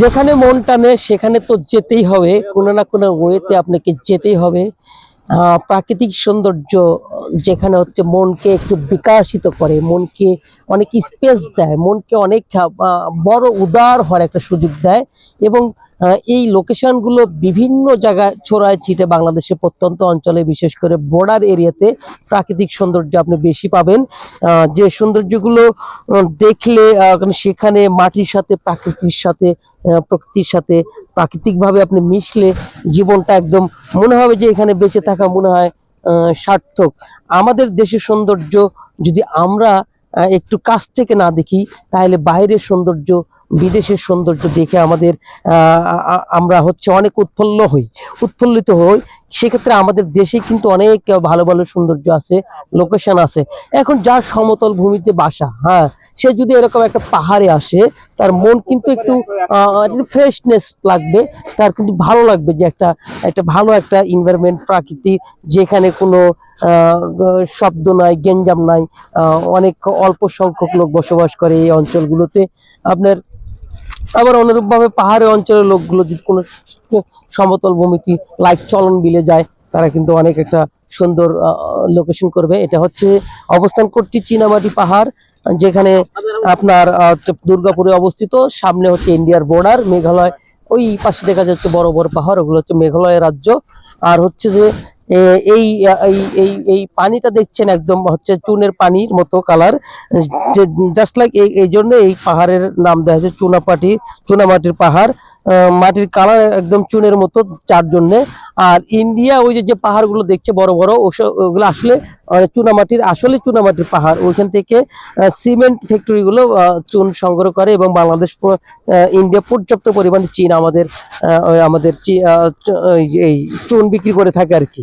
যেখানে মন টানে, সেখানে তো যেতেই হবে। কোনো না কোনো ওয়েতে আপনাকে যেতেই হবে। প্রাকৃতিক সৌন্দর্য, যেখানে হচ্ছে মনকে একটু বিকাশিত করে, মনকে অনেক স্পেস দেয়, মনকে অনেক বড় উদার হওয়ার একটা সুযোগ দেয় এবং এই লোকেশনগুলো বিভিন্ন জায়গায় ছড়ায় ছিটে বাংলাদেশের প্রত্যন্ত অঞ্চলে, বিশেষ করে বর্ডার এরিয়াতে প্রাকৃতিক সৌন্দর্য আপনি বেশি পাবেন। যে সৌন্দর্যগুলো দেখলে সেখানে মাটির সাথে, প্রাকৃতির সাথে প্রকৃতির সাথে প্রাকৃতিকভাবে আপনি মিশলে জীবনটা একদম মনে হবে যে এখানে বেঁচে থাকা মনে হয় সার্থক। আমাদের দেশের সৌন্দর্য যদি আমরা একটু কাছ থেকে না দেখি, তাহলে বাইরের সৌন্দর্য বিদেশের সৌন্দর্য দেখে আমাদের আমরা হচ্ছে অনেক উৎফুল্ল হই। উৎফুল্লিত হই। সেক্ষেত্রে আমাদের দেশে কিন্তু অনেক ভালো ভালো সৌন্দর্য আছে লোকেশন আছে। এখন যার সমতল ভূমিতে বাসা হ্যাঁ সে যদি এরকম একটা পাহাড়ে আসে, তার মন কিন্তু একটু ফ্রেশনেস লাগবে, তার কিন্তু ভালো লাগবে যে একটা একটা ভালো একটা এনভায়রনমেন্ট প্রাকৃতি, যেখানে কোনো শব্দ নাই গেঞ্জাম নাই অনেক অল্প সংখ্যক লোক বসবাস করে এই অঞ্চলগুলোতে। আপনার আবার অনুরূপভাবে পাহাড়ি অঞ্চলের লোকগুলো যদি কোনো সমতল ভূমিতে লাইক চলন বিলে যায়, তারা কিন্তু অনেক একটা সুন্দর লোকেশন করবে। এটা হচ্ছে অবস্থান করছি চীনামাটি পাহাড়, যেখানে আপনার দুর্গাপুরে অবস্থিত। সামনে হচ্ছে ইন্ডিয়ার বর্ডার মেঘালয়। ওই পাশে দেখা যাচ্ছে বড় বড় পাহাড়, ওগুলো হচ্ছে মেঘালয় রাজ্য। আর হচ্ছে যে এই এই এই পানিটা দেখছেন একদম হচ্ছে চুনের পানির মতো কালার যে জাস্ট লাইক এই এই জন্য এই পাহাড়ের নাম দেওয়া হয়েছে চুনাপাটি চুনামাটির পাহাড়। মাটির কালার একদম চুনের মতো যার জন্যে। আর ইন্ডিয়া ওই যে পাহাড়গুলো দেখছে বড় বড় ওগুলো আসলে চুনামাটির আসলে চুনামাটির পাহাড়। ওইখান থেকে সিমেন্ট ফ্যাক্টরিগুলো চুন সংগ্রহ করে এবং বাংলাদেশ ইন্ডিয়া পর্যাপ্ত পরিমাণে চীন আমাদের আমাদের এই চুন বিক্রি করে থাকে আর কি।